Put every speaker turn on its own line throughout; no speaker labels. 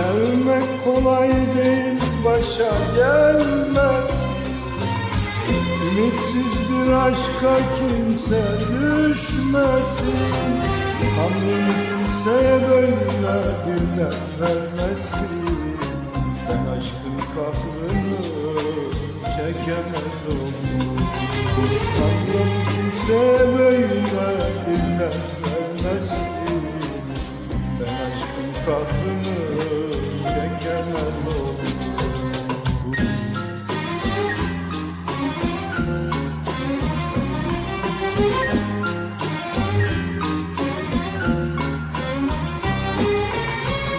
Sevmek kolay değil başa gelmez. Ümitsiz bir aşka kimse düşmesin. Tanrım kimseye böyle diller vermesin. Ben aşkın kahrını çekemez oldum. Tanrım kimseye böyle diller vermesin. Ben aşkın kahrını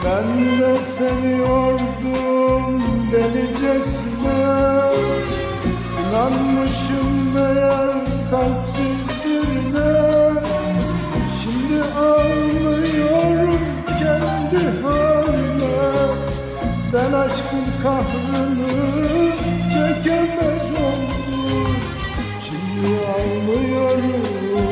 Ben de seviyordum delicesine İnanmışım meğer kalpsiz birine Şimdi ağlıyorum kendi halime Ben aşkın kahrını çekemez oldum. Şimdi ağlıyorum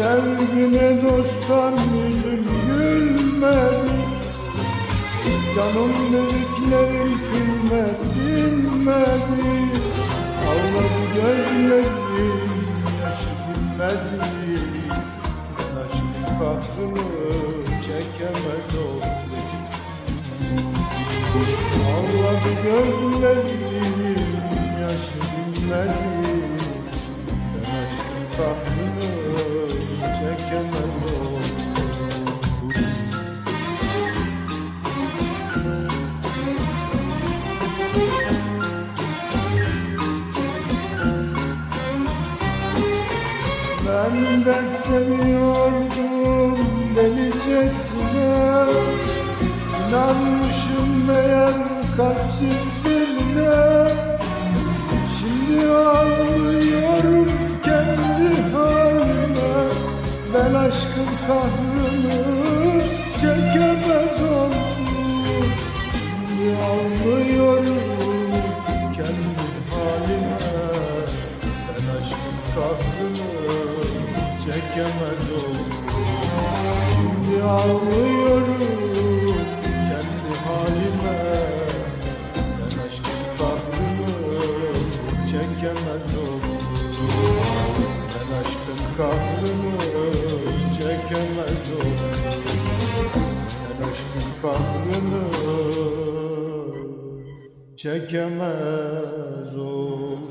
Ne sevgi ne dosttan yüzüm gülmedi Canım dediklerin kıymet bilmedi. Ağladı gözlerim yaşı dinmedi Ben aşkın kahrını çekemez oldum Ağladı gözlerim yaşı dinmedi Ben aşkın kahrını Ben de seviyordum delicesine İnanmışım meğer kalpsiz birine. Şimdi ağlıyorum kendi halime. Ben aşkın kahrını çekemez oldum. Şimdi ağlıyorum kendi halime. Ben aşkın kahrını çekemez oldum Şimdi ağlıyorum kendi halime Ben aşkın kahrını çekemez oldum Ben aşkın kahrını çekemez oldum Ben aşkın kahrını çekemez oldum